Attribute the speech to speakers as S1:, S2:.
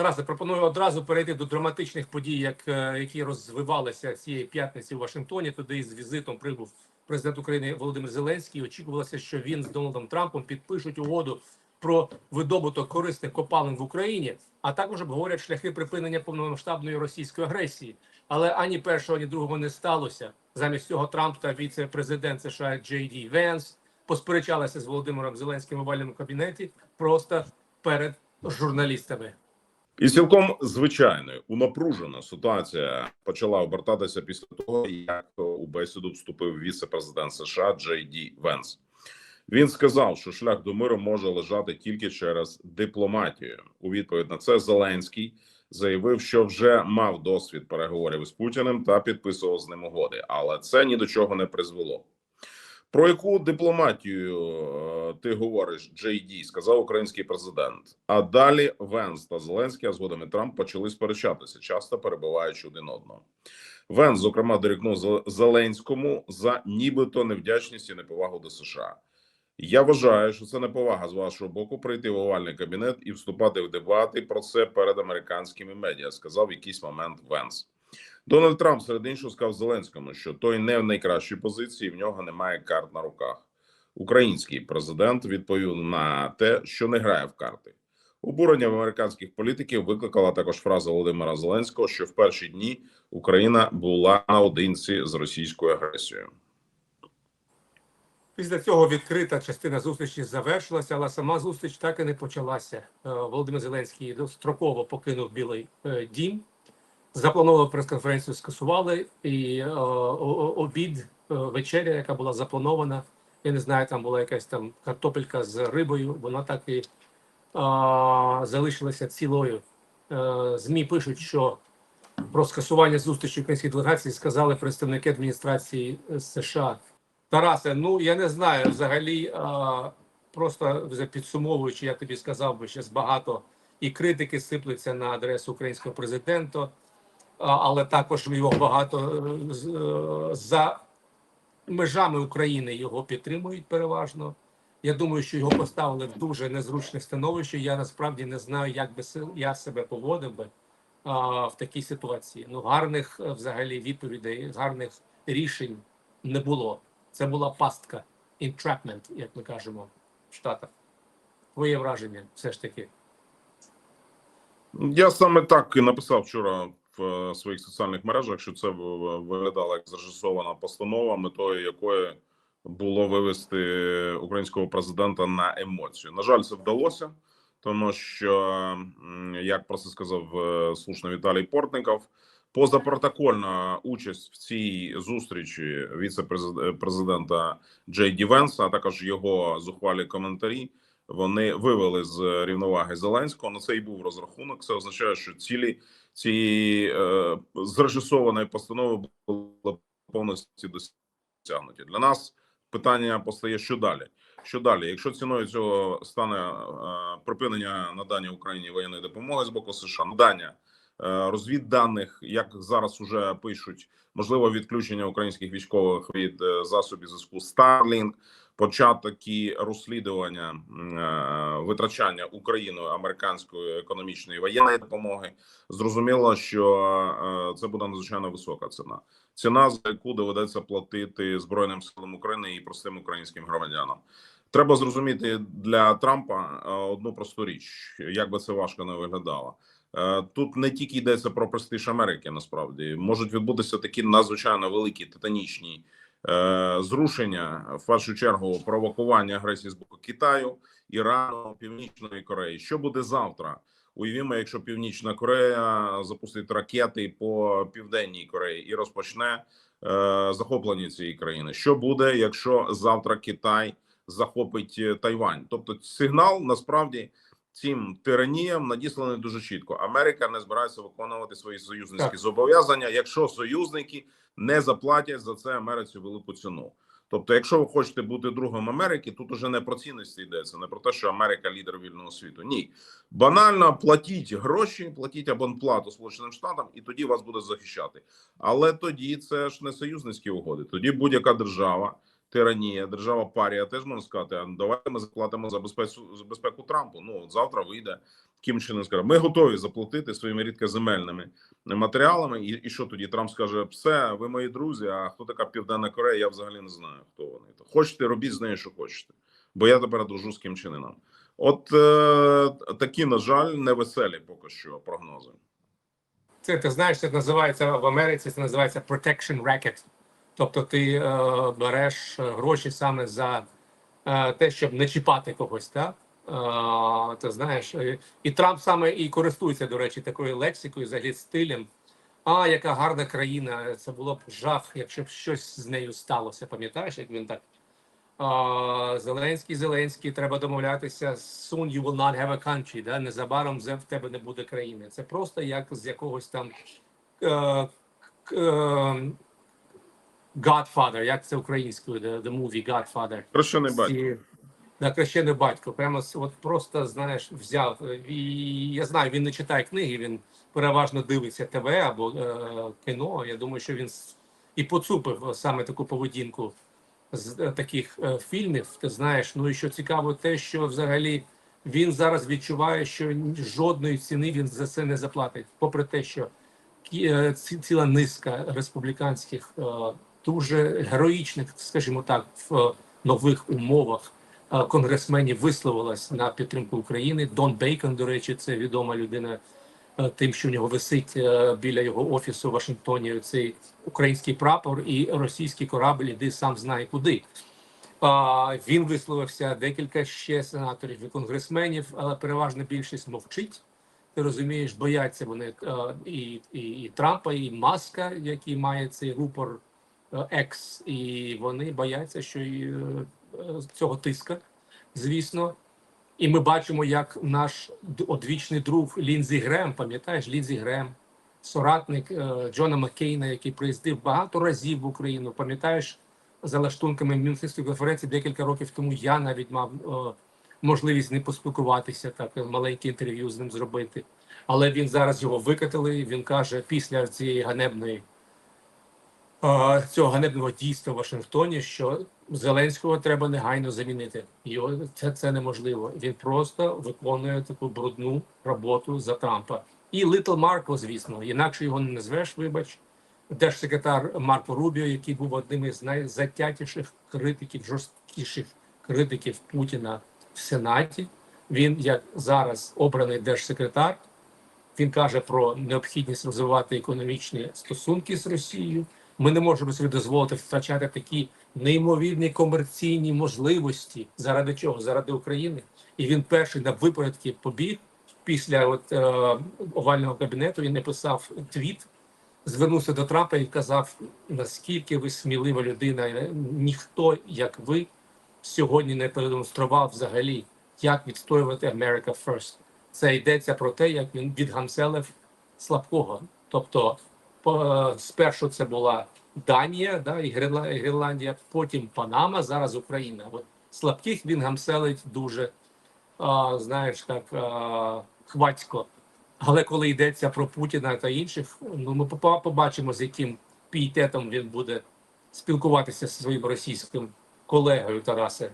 S1: Тарасе, пропоную одразу перейти до драматичних подій, як, е, які розвивалися цієї п'ятниці в Вашингтоні. Туди із візитом прибув президент України Володимир Зеленський. Очікувалося, що він з Дональдом Трампом підпишуть угоду про видобуток корисних копалин в Україні, а також обговорять шляхи припинення повномасштабної російської агресії. Але ані першого, ані другого не сталося. Замість цього Трамп та віце-президент США Джей Ді Венс посперечалися з Володимиром Зеленським в овальному кабінеті просто перед журналістами.
S2: І цілком звичайною унапружена ситуація почала обертатися після того, як у бесіду вступив віце-президент США Джей Ді Венс. Він сказав, що шлях до миру може лежати тільки через дипломатію. У відповідь на це Зеленський заявив, що вже мав досвід переговорів з Путіним та підписував з ним угоди, але це ні до чого не призвело. Про яку дипломатію е, ти говориш, Джей Ді, сказав український президент. А далі Венс та Зеленський, а згодом і Трамп почали сперечатися, часто перебиваючи один одного. Венс, зокрема, дорікнув Зел- Зеленському за нібито невдячність і неповагу до США. Я вважаю, що це неповага з вашого боку прийти в овальний кабінет і вступати в дебати про це перед американськими медіа. Сказав в якийсь момент Венс. Дональд Трамп серед іншого сказав Зеленському, що той не в найкращій позиції, в нього немає карт на руках. Український президент відповів на те, що не грає в карти. Обурення в американських політиків викликала також фраза Володимира Зеленського, що в перші дні Україна була наодинці з російською агресією.
S1: Після цього відкрита частина зустрічі завершилася, але сама зустріч так і не почалася. Е, Володимир Зеленський достроково покинув Білий е, дім. Заплановану прес-конференцію скасували, і е, о- о- обід, е, вечеря, яка була запланована. Я не знаю, там була якась там картопелька з рибою. Вона так і е, залишилася цілою. Е, ЗМІ пишуть, що про скасування зустрічі українських делегацій сказали представники адміністрації США. Тарасе, ну я не знаю взагалі, а, просто вже підсумовуючи, я тобі сказав би ще багато і критики сиплеться на адресу українського президента, але також його багато е, е, за межами України його підтримують переважно. Я думаю, що його поставили в дуже незручне становище. Я насправді не знаю, як би я себе поводив би а, в такій ситуації. Ну, гарних е, взагалі відповідей, гарних рішень не було. Це була пастка, entrapment, як ми кажемо в Штатах. Твоє враження все ж таки.
S2: Я саме так і написав вчора в е, своїх соціальних мережах, що це виглядало як зрежисована постанова, метою якої було вивести українського президента на емоцію. На жаль, це вдалося, тому що як про це сказав е, слушно Віталій Портников. Позапротокольна участь в цій зустрічі віце-президента Джей Ді Венса, а також його зухвалі коментарі, вони вивели з рівноваги Зеленського. На це і був розрахунок. Це означає, що цілі цієї е, зрежисованої постанови були повністю досягнуті. Для нас питання постає, що далі. Що далі? Якщо ціною цього стане е, припинення надання Україні воєнної допомоги з боку США, надання е, розвідданих, як зараз уже пишуть, можливо, відключення українських військових від е, засобів зв'язку Starlink, початок і розслідування е, витрачання Україною американської економічної воєнної допомоги. Зрозуміло, що е, це буде надзвичайно висока ціна. Ціна, за яку доведеться платити Збройним силам України і простим українським громадянам. Треба зрозуміти для Трампа е, одну просту річ, як би це важко не виглядало. Е, Тут не тільки йдеться про престиж Америки, насправді можуть відбутися такі надзвичайно великі титанічні е, зрушення, в першу чергу, провокування агресії з боку Китаю, Ірану, Північної Кореї. Що буде завтра? Уявімо, якщо Північна Корея запустить ракети по південній Кореї і розпочне е, захоплення цієї країни. Що буде, якщо завтра Китай захопить е, Тайвань? Тобто, сигнал насправді цим тираніям надісланий дуже чітко. Америка не збирається виконувати свої союзницькі
S1: Так.
S2: зобов'язання, якщо союзники не заплатять за це Америці велику ціну. Тобто, якщо ви хочете бути другом Америки, тут уже не про цінності йдеться, не про те, що Америка лідер вільного світу. Ні, банально платіть гроші, платіть абонплату Сполученим Штатам, і тоді вас буде захищати. Але тоді це ж не союзницькі угоди. Тоді будь-яка держава, тиранія, держава парія теж можна сказати. А давайте ми заплатимо за безпеку за безпеку Трампу. Ну от завтра вийде Кім Чен скаже, ми готові заплатити своїми рідкоземельними матеріалами. І, і що тоді Трамп скаже: все, ви мої друзі. А хто така Південна Корея? Я взагалі не знаю, хто вони. Хочете, робіть з нею, що хочете. Бо я тепер дружу з Кім Чен. От е, такі, на жаль, невеселі поки що прогнози.
S1: Це ти знаєш, це називається в Америці. Це називається protection racket. Тобто ти е, береш е, гроші саме за е, те, щоб не чіпати когось, так? Е, ти знаєш, і, і Трамп саме і користується, до речі, такою лексикою, взагалі стилем. А, яка гарна країна! Це було б жах, якщо б щось з нею сталося. Пам'ятаєш, як він так? А, Зеленський, Зеленський, треба домовлятися. Soon you will not have a country. Да? Незабаром в тебе не буде країни. Це просто як з якогось там е, е, Godfather, як це українською, the, the movie Godfather.
S2: Бачу.
S1: Ці- На хрещений батько. Прямо от просто знаєш, взяв. І я знаю, він не читає книги, він переважно дивиться ТВ або е, кіно. Я думаю, що він і поцупив саме таку поведінку з е, таких е, фільмів. Ти знаєш, ну і що цікаво, те, що взагалі він зараз відчуває, що жодної ціни він за це не заплатить, попри те, що е, ціла низка республіканських е, дуже героїчних, скажімо так, в е, нових умовах е, конгресменів висловилась на підтримку України. Дон Бейкон, до речі, це відома людина. е, Тим, що в нього висить біля його офісу в Вашингтоні цей український прапор і російський корабль, іди сам знає куди. Він висловився декілька ще сенаторів і конгресменів, але переважна більшість мовчить. Ти розумієш, бояться вони і, і, і Трампа, і Маска, який має цей рупор е, X, і вони бояться, що е, цього тиска, звісно. І ми бачимо, як наш одвічний друг Лінзі Грем, пам'ятаєш, Лінзі Грем, соратник е, Джона Маккейна, який приїздив багато разів в Україну. Пам'ятаєш, за лаштунками Мюнхенської конференції декілька років тому я навіть мав е, можливість не поспілкуватися, так маленьке інтерв'ю з ним зробити. Але він зараз його викатили. Він каже, після цієї ганебної цього ганебного дійства в Вашингтоні, що Зеленського треба негайно замінити. Його це, це неможливо. Він просто виконує таку брудну роботу за Трампа. І Литл Марко, звісно, інакше його не назвеш, вибач. Держсекретар Марко Рубіо, який був одним із найзатятіших критиків, жорсткіших критиків Путіна в Сенаті. Він, як зараз обраний держсекретар, він каже про необхідність розвивати економічні стосунки з Росією. Ми не можемо собі дозволити втрачати такі неймовірні комерційні можливості. Заради чого? Заради України. І він перший на випередки побіг після от, е, овального кабінету. Він написав твіт, звернувся до Трампа і казав, наскільки ви смілива людина. Ніхто, як ви, сьогодні не продемонстрував взагалі, як відстоювати America First. Це йдеться про те, як він відгамселив слабкого. Тобто, спершу це була Данія, да, і Гренла- Гренландія, потім Панама, зараз Україна. От слабких він гамселить дуже, а, знаєш, так а, хвацько. Але коли йдеться про Путіна та інших, ну ми побачимо, з яким пієтетом він буде спілкуватися зі своїм російським колегою Тарасе.